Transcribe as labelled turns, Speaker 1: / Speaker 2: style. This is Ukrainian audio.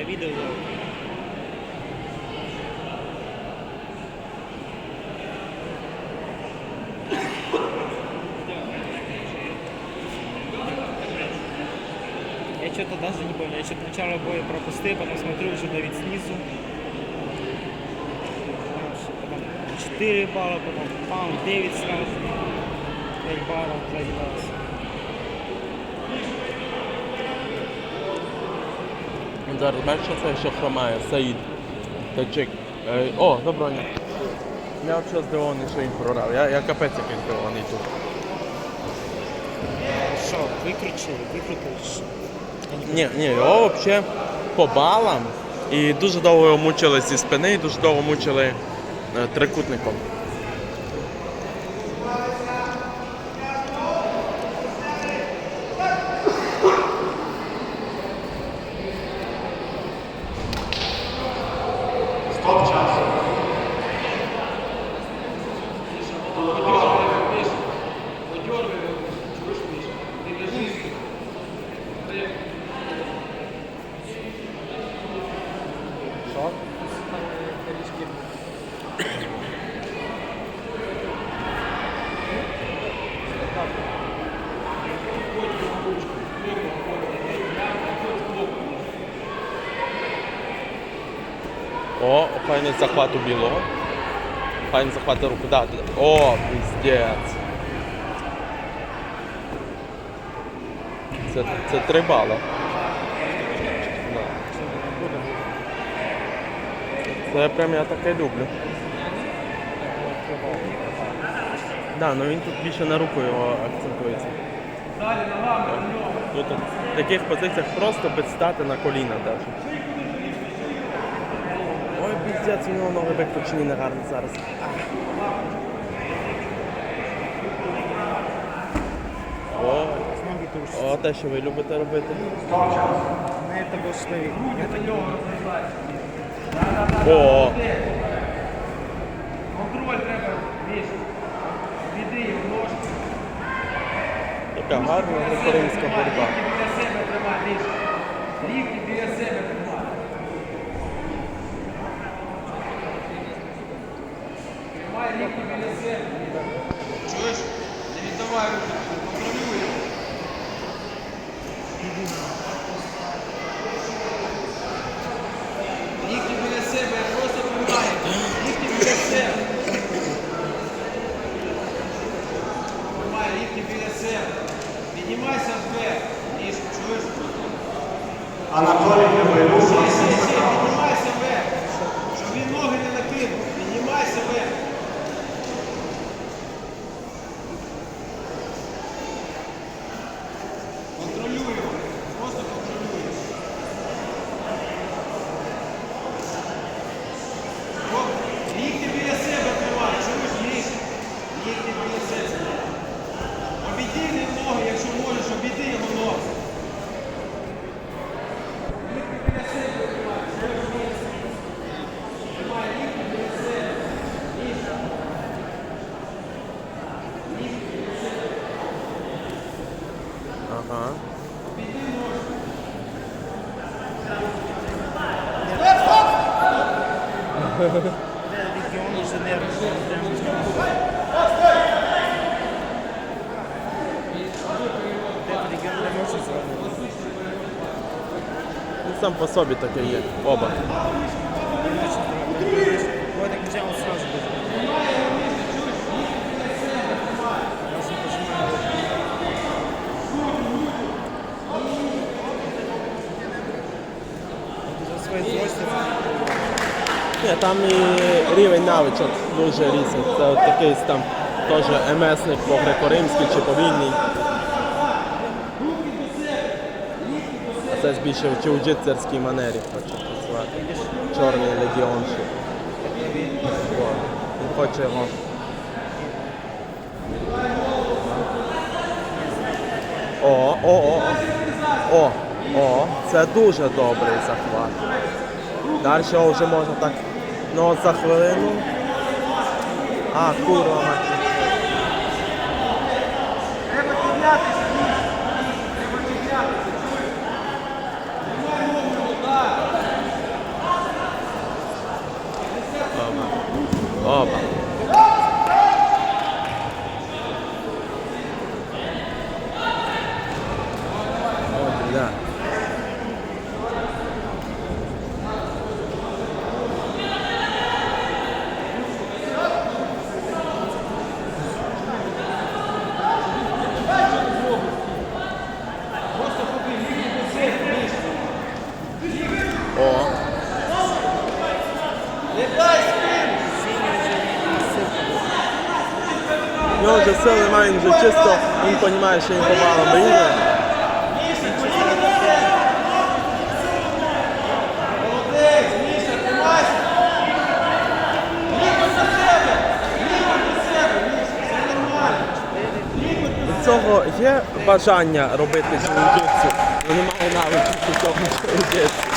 Speaker 1: Для відео. Я что-то даже не понял. Я что-то начало боя пропустил, потом смотрю уже Давид снизу. Потом 4 балла, потом пам, 9 сразу. 5 баллов, 5 баллов.
Speaker 2: Зараз що це ще хромає, Саїд. Таджик. Е, О, доброго дня. Я взагалі здивований, що він програв. Я, я капець який здивований тут.
Speaker 1: Выкрутили, выкрутили. что?
Speaker 2: Ні, ні, його взагалі по балам. І дуже довго його мучили зі спини, і дуже довго мучили е, трикутником. О, файний захват у білого. Файний захват руку. Да, да. О, піздець. Це, це три бала. Да. Це прям я таке люблю. Да, ну він тут більше на руку його акцентується. Тут в таких позиціях просто без стати на коліна навіть. У нього ноги викручені негарно зараз. О, о, те, що ви любите робити.
Speaker 1: Не люблю.
Speaker 2: О,
Speaker 3: Контроль треба. Віди його ножки.
Speaker 2: яка гарна греко-римська боротьба.
Speaker 3: Лікті біля себе тримай біля себе тримай. Тримай лікті біля себе. Чуєш? Не віддавай руки, контролюй його. Лікті біля себе, просто тримай. Ніхто біля себе. Тримай лікті біля себе. Піднімайся вверх. Ніж, чуєш?
Speaker 4: Анатолій Грибайлюк,
Speaker 3: Ще, ще, ще, піднімайся вверх. Щоб він ноги не накинув. Піднімайся вверх. Контролюй його. Просто контролюй. О, Лікті біля себе тримай. Чуєш, Міш? Лікті біля себе. Обійди в нього ноги, якщо можеш, обійди його ноги. Лікті біля себе тримай. Чуєш, Міш? Тримай лікті біля себе. Міш. Лікті біля себе.
Speaker 2: Ага.
Speaker 3: Обійди ноги.
Speaker 1: Регион уже нервный. Этот регион прям сложный.
Speaker 2: Він сам по собі таке є. Оба. Ні, там і рівень навичок дуже різний. Це от такий там теж МСник по греко-римській чи по вільній. А це ж більше в чиуджитсерській манері хоче працювати. Чорний легіоншик. О, Він хоче його. О, о, о, о. О, це дуже добрий захват. Далі вже можна так. Ну от за хвилину. А, курва мать.
Speaker 3: Треба піднятися. Треба піднятися.
Speaker 2: Опа.
Speaker 1: Опа.
Speaker 2: В вже сил немає, він вже чисто, він розуміє, що він попало мріє.
Speaker 1: Все
Speaker 2: Від цього є бажання робити джиу-джитсу, але немає навички цього джиу-джитсу.